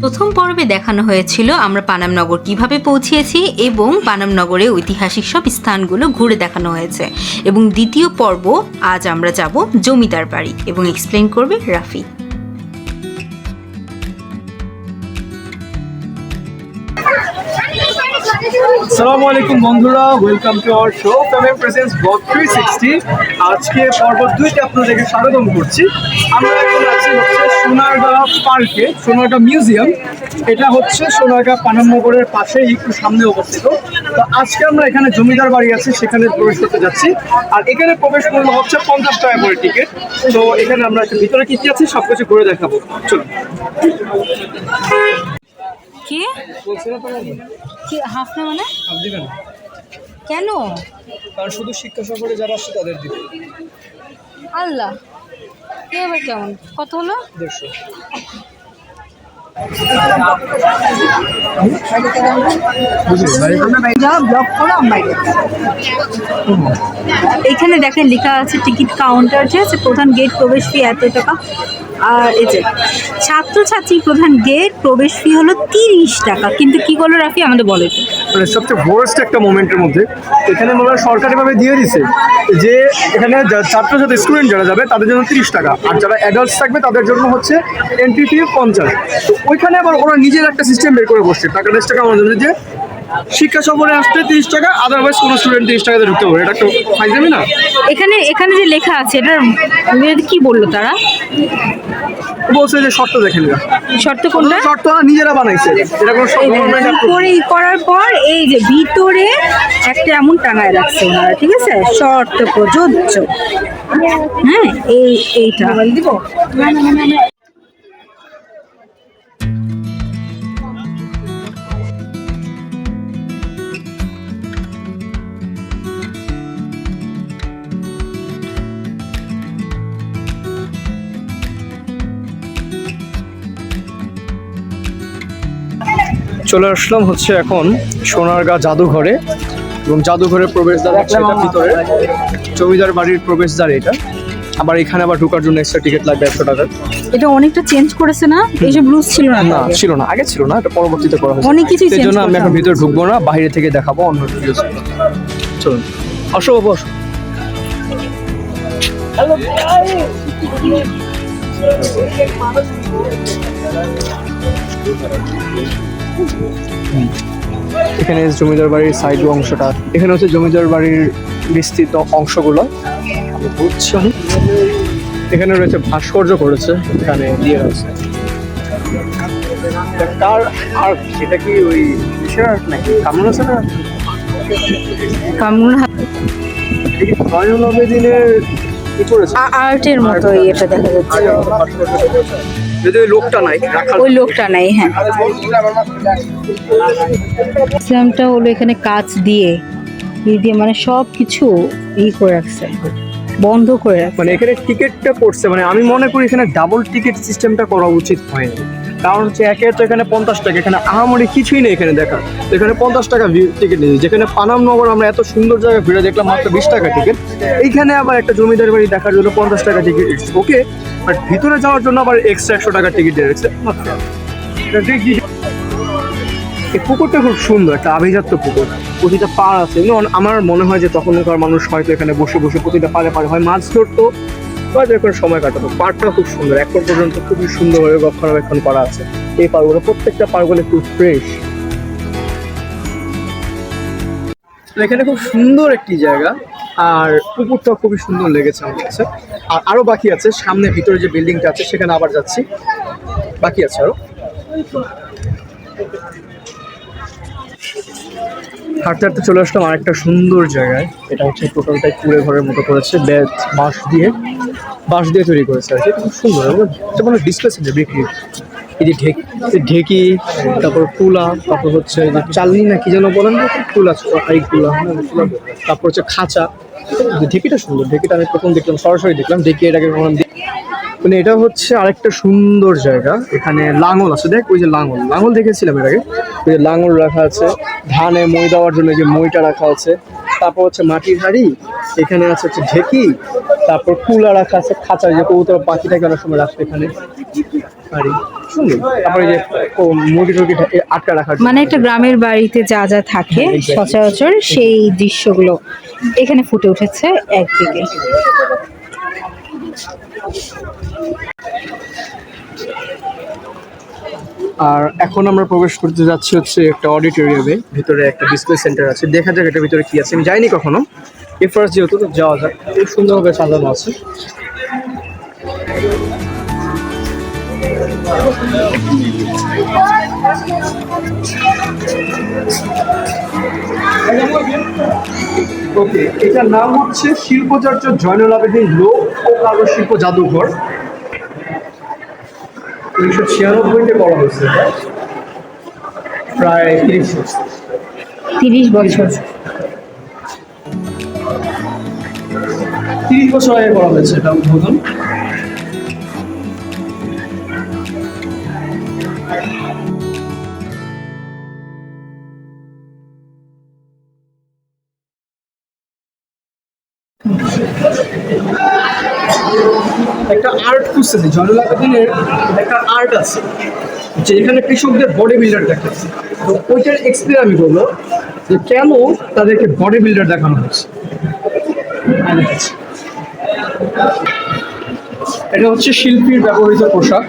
প্রথম পর্বে দেখানো হয়েছিল আমরা পানামনগর কীভাবে পৌঁছিয়েছি এবং পানামনগরে ঐতিহাসিক সব স্থানগুলো ঘুরে দেখানো হয়েছে। এবং দ্বিতীয় পর্ব, আজ আমরা যাব জমিদার বাড়ি এবং এক্সপ্লেন করবে রাফি। আসসালামু আলাইকুম বন্ধুরা ওয়েলকাম টু আওয়ার শো ফেমেম প্রেজেন্স ব্লগ থ্রি সিক্সটি আজকে পর্ব দুইতে আপনাদেরকে স্বাগতম করছি। আমরা এখন আছি হচ্ছে সোনারগাঁ পার্কে সোনারগাঁ মিউজিয়াম। এটা হচ্ছে সোনারগাঁ পানামনগরের পাশেই একটু সামনে অবস্থিত। তো আজকে আমরা এখানে জমিদার বাড়ি আছে সেখানে প্রবেশ করতে যাচ্ছি। আর এখানে প্রবেশ মূল্য হচ্ছে পঞ্চাশ টাকা করে টিকিট তো এখানে আমরা একটু ভিতরে কি কি আছে সব কিছু ঘুরে দেখাবো। চলুন। কে? কি হাফ না মানে? দিবেন কেন? কারণ শুধু শিক্ষা সফরে যারা আসছে তাদের দিবে। আল্লাহ। কে আবার কেমন? কত হলো? দেড়শো। এখানে দেখেন লেখা আছে টিকিট কাউন্টার যে প্রধান গেট প্রবেশ ফি এত টাকা। এই যে ছাত্রছাত্রী প্রধান গেট, প্রবেশ ফি হলো তিরিশ টাকা। কিন্তু কি করল রাফি? আমাদের বলে মানে সবচেয়ে ভোরেস্ট একটা মোমেন্টের মধ্যে এখানে মনে সরকারিভাবে দিয়ে দিছে যে এখানে ছাত্রছাত্রী স্টুডেন্ট যারা যাবে, তাদের জন্য তিরিশ টাকা। আর যারা অ্যাডাল্টস থাকবে, তাদের জন্য হচ্ছে এন্ট্রি ফি পঞ্চাশ। তো ওইখানে আবার ওরা নিজের একটা সিস্টেম বের করে বসছে। টাকা দশ টাকা আমাদের যে শিক্ষা সফরে আসতে তিরিশ টাকা আদারওয়াইজ কোনো স্টুডেন্ট তিরিশ টাকাতে ঢুকতে পারে এটা একটু ফাইজামি না? এখানে এখানে যে লেখা আছে ইংরেজিতে কি বলল তারা? বলছে যে শর্ত দেখেন না শর্ত কোনটা? শর্ত ওরা নিজেরা বানাইছে। এটা কোনো ই করার পর এই যে ভিতরে একটা এমন টাঙায় রাখছে ওনারা ঠিক আছে? শর্ত প্রযোজ্য। হ্যাঁ এই এইটা। দিব চলে আসলাম হচ্ছে এখন সোনারগাঁ জাদুঘরে এবং জাদুঘরের প্রবেশদ্বার হচ্ছে এটা ভিতরে। জমিদার বাড়ির প্রবেশদ্বার এটা। আবার এখানে আবার ঢোকার জন্য এক্সট্রা টিকিট লাগবে একশো টাকা। এটা অনেকটা চেঞ্জ করেছে না? এই এইসব রুলস ছিল না? না ছিল না। আগে ছিল না এটা পরবর্তীতে করা হয়েছে। অনেক কিছুই সেই জন্য আমি এখন ভিতরে ঢুকবো না বাইরে থেকে দেখাবো অন্য ভিডিও চলুন। আসো বাবু আসো। এখানে জমিদার বাড়ির সাইড অংশটা। এখানে হচ্ছে জমিদার বাড়ির বিস্তৃত অংশগুলো। আমি এখানে রয়েছে ভাস্কর্য করেছে এখানে দিয়ে রয়েছে। তার আর এটা কি ওই কিসের আর্ট নাকি? কামরুল হাসানের কামরুল এটা কি কি করেছে? আর্টের মতো এটা দেখা যাচ্ছে। যদি ওই লোকটা নাই ওই লোকটা নাই হ্যাঁ। ইসলামটা হলো এখানে কাজ দিয়ে দিয়ে মানে সব কিছু ই করে রাখছে বন্ধ করে রাখছে। মানে এখানে টিকিটটা করছে মানে আমি মনে করি এখানে ডাবল টিকিট সিস্টেমটা করা উচিত হয়নি। কারণ হচ্ছে একে তো এখানে পঞ্চাশ টাকা, এখানে আহামরি কিছুই নেই এখানে দেখা এখানে পঞ্চাশ টাকা টিকিট নিয়েছি যেখানে পানাম নগর আমরা এত সুন্দর জায়গায় ঘুরে দেখলাম, মাত্র বিশ টাকা টিকিট এইখানে আবার একটা জমিদার বাড়ি দেখার জন্য পঞ্চাশ টাকা টিকিট ওকে বাট ভিতরে যাওয়ার জন্য আবার এক্সট্রা একশো টাকা টিকিট রেখেছে এই পুকুরটা খুব সুন্দর, একটা আভিজাত্য পুকুর। প্রতিটা পাড় আছে। যেমন আমার মনে হয় যে তখনকার মানুষ হয়তো এখানে বসে বসে প্রতিটা পাড়ে পাড়ে হয়। মাছ ধরতো বা যে কোনো সময় কাটাতো পাড়টা খুব সুন্দর। এখন পর্যন্ত খুবই সুন্দরভাবে রক্ষণাবেক্ষণ করা আছে। এই পাড়গুলো, প্রত্যেকটা পাড়গুলো খুব ফ্রেশ এখানে খুব সুন্দর একটি জায়গা। আর পুকুরটাও খুবই সুন্দর লেগেছে আমার কাছে। আর আরও বাকি আছে। সামনে ভিতরে যে বিল্ডিংটা আছে, সেখানে আবার যাচ্ছি। বাকি আছে আরও হাঁটতে হাঁটতে চলে আসলাম আরেকটা সুন্দর জায়গায়। এটা হচ্ছে টোটালটাই কুড়ে ঘরের মতো করেছে, বেত, বাঁশ দিয়ে। বাঁশ দিয়ে তৈরি করেছে আর কি, খুব সুন্দর। যেমন ডিসপ্লে সেন্টার বিক্রি। এই যে ঢেকি ঢেকি, তারপর কুলা, তারপর হচ্ছে চালনি না কি যেন বলেন কুলা এই কুলা হ্যাঁ। তারপর হচ্ছে খাঁচা। ঢেকিটা সুন্দর, ঢেকিটা আমি প্রথম দেখলাম, সরাসরি দেখলাম, ঢেকি এটাকে মানে এটা হচ্ছে আরেকটা সুন্দর জায়গা। এখানে লাঙল আছে। দেখ ওই যে লাঙল। লাঙল দেখেছিলাম এর আগে? ওই যে লাঙল রাখা আছে। ধানে মই দেওয়ার জন্য যে মইটা রাখা আছে। তারপর হচ্ছে মাটির হাড়ি। এখানে আছে হচ্ছে ঢেকি। তারপর কুলা রাখা আছে খাঁচা। যে কবুতর পাখিটাকে অনেক সময় রাখছে এখানে। সুন্দর। তারপরে যে ও মুরগি টুরগি আটকা রাখার জন্য। মানে একটা গ্রামের বাড়িতে যা যা থাকে হ্যাঁ, সচরাচর সেই দৃশ্যগুলো এখানে ফুটে উঠেছে একদিকে। আর এখন আমরা প্রবেশ করতে যাচ্ছি হচ্ছে একটা অডিটোরিয়ামে ভিতরে একটা ডিসপ্লে সেন্টার আছে। দেখা যাক এটার ভিতরে কি আছে, আমি যাইনি কখনো। এই ফার্স্ট যেহেতু যাওয়া যাক। খুব সুন্দরভাবে সাজানো আছে। ওকে এটার নাম হচ্ছে শিল্পচার্য জয়নুল আবেদিন লোক ও কারুশিল্প জাদুঘর। উনিশশো ছিয়ানব্বইতে করা হয়েছে প্রায় তিরিশ বছর। তিরিশ বছর। তিরিশ বছর আগে করা হয়েছে এটা উদ্বোধন। খুঁজতেছি জয়নুল আবেদিনের একটা আর্ট আছে, যে এখানে কৃষকদের বডি বিল্ডার দেখাচ্ছে। তো ওইটার এক্সপ্লেন আমি বলব যে কেন তাদেরকে বডি বিল্ডার দেখানো হচ্ছে। এটা হচ্ছে শিল্পীর ব্যবহৃত পোশাক,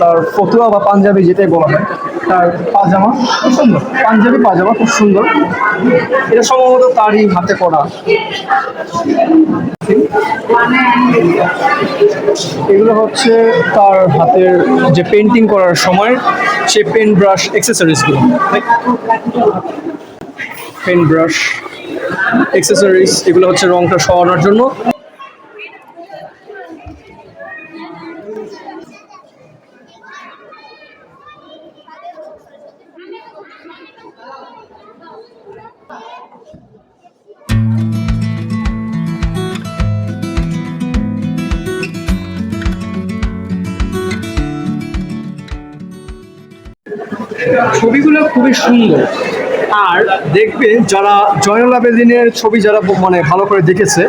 তার ফতুয়া বা পাঞ্জাবি যেটাই বলা হয়। তার পাজামা, খুব সুন্দর। পাঞ্জাবি পাজামা, খুব সুন্দর। এটা সম্ভবত তারই হাতে করা। এগুলো হচ্ছে তার হাতের যে পেন্টিং করার সময় সে পেন ব্রাশ এক্সেসরিজগুলো পেন ব্রাশ এক্সেসরিজ এগুলো হচ্ছে রংটা সরানোর জন্য। ছবিগুলো খুবই সুন্দর। আর দেখবে যারা জয়নুল আবেদিনের ছবি যারা মানে ভালো করে দেখেছে,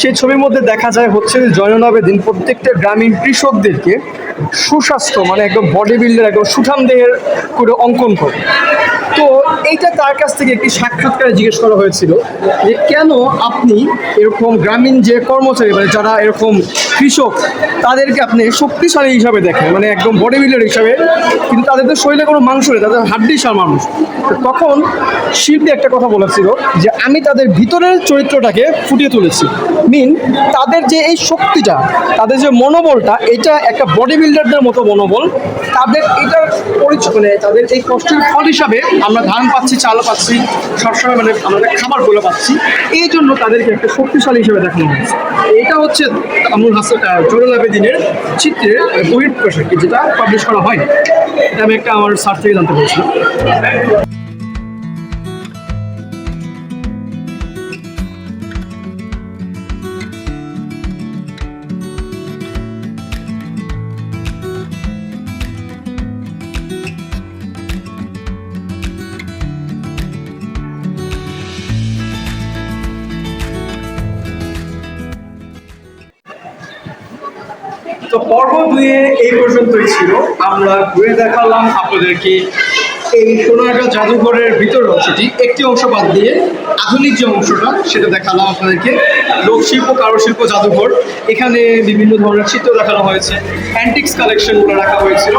সেই ছবির মধ্যে দেখা যায় হচ্ছে জয়নুল আবেদিন প্রত্যেকটা গ্রামীণ কৃষকদেরকে সুস্বাস্থ্য মানে একদম বডি বিল্ডার একদম সুঠাম দেহের করে অঙ্কন করে। তো এইটা তার কাছ থেকে একটি সাক্ষাৎকারে জিজ্ঞেস করা হয়েছিল যে কেন আপনি এরকম গ্রামীণ যে কর্মচারী মানে যারা এরকম কৃষক, তাদেরকে আপনি শক্তিশালী হিসাবে দেখেন মানে একদম বডি বিল্ডার হিসাবে, কিন্তু তাদের তো শরীরে কোনো মাংস নেই, তাদের হাড্ডিসার মানুষ। তো তখন শিল্পী একটা কথা বলেছিল যে, আমি তাদের ভিতরের চরিত্রটাকে ফুটিয়ে তুলেছি। মিন তাদের যে এই শক্তিটা, তাদের যে মনোবলটা, এটা একটা বডি বিল্ডারদের মতো মনোবল, তাদের এটা পরিচয় মানে তাদের এই কষ্টের ফল হিসাবে আমরা ধান পাচ্ছি চাল পাচ্ছি, সবসময় মানে আমরা খাবারগুলো পাচ্ছি। এই জন্য তাদেরকে একটা শক্তিশালী হিসেবে দেখানো হয়েছে। এটা হচ্ছে আমুল হাসান জরুল আবেদিনের চিত্রে বহির প্রকাশ যেটা পাবলিশ করা হয় এটা আমি একটা আমার সার্চ থেকে জানতে পেরেছিলাম। তো পর্ব দুয়ে এই পর্যন্তই ছিল। আমরা ঘুরে দেখালাম আপনাদেরকে এই সোনারগাঁ জাদুঘরের ভিতর অংশটি। একটি অংশ বাদ দিয়ে আধুনিক যে অংশটা, সেটা দেখালাম আপনাদেরকে। লোকশিল্প, কারুশিল্প, জাদুঘর। এখানে বিভিন্ন ধরনের চিত্র দেখানো হয়েছে। অ্যান্টিক্স কালেকশনগুলো রাখা হয়েছিল।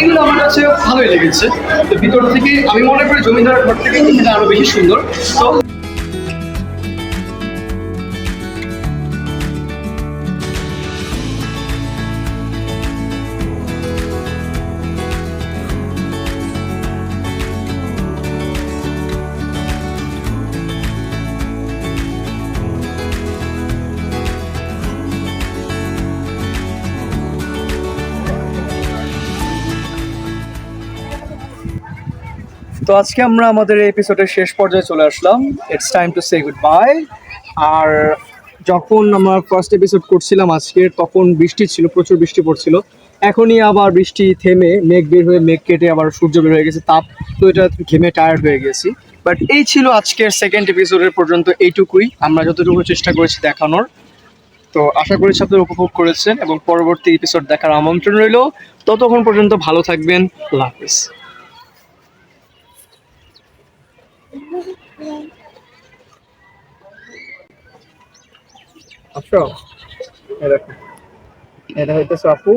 এগুলো আমার কাছে ভালোই লেগেছে। তো ভিতর থেকে আমি মনে করি জমিদার ঘর থেকে এটা আরও বেশি সুন্দর। তো তো আজকে আমরা আমাদের এপিসোডের শেষ পর্যায়ে চলে আসলাম। It's time to say goodbye আর যখন আমরা ফার্স্ট এপিসোড করছিলাম আজকের তখন বৃষ্টি ছিল, প্রচুর বৃষ্টি পড়ছিল। এখনই আবার বৃষ্টি থেমে, মেঘ বের হয়ে মেঘ কেটে আবার সূর্য বের হয়ে গেছে, তাপ তো এটা ঘেমে টায়ার্ড হয়ে গেছি। বাট এই ছিল আজকের সেকেন্ড এপিসোডের পর্যন্ত এইটুকুই। আমরা যতটুকু চেষ্টা করেছি দেখানোর। তো আশা করি ছাত্র উপভোগ করেছেন এবং পরবর্তী এপিসোড দেখার আমন্ত্রণ রইল। ততক্ষণ পর্যন্ত ভালো থাকবেন। আল্লাহ হাফিজ। দেখো। এটা হইতেছে আপু।